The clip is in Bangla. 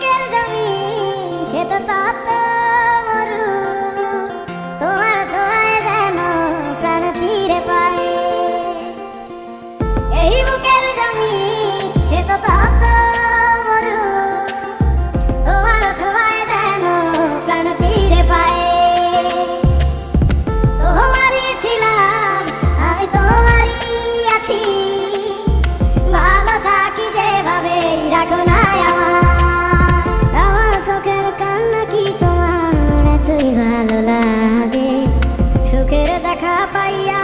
বুকের জমি সে তো তত দেখা পাইয়া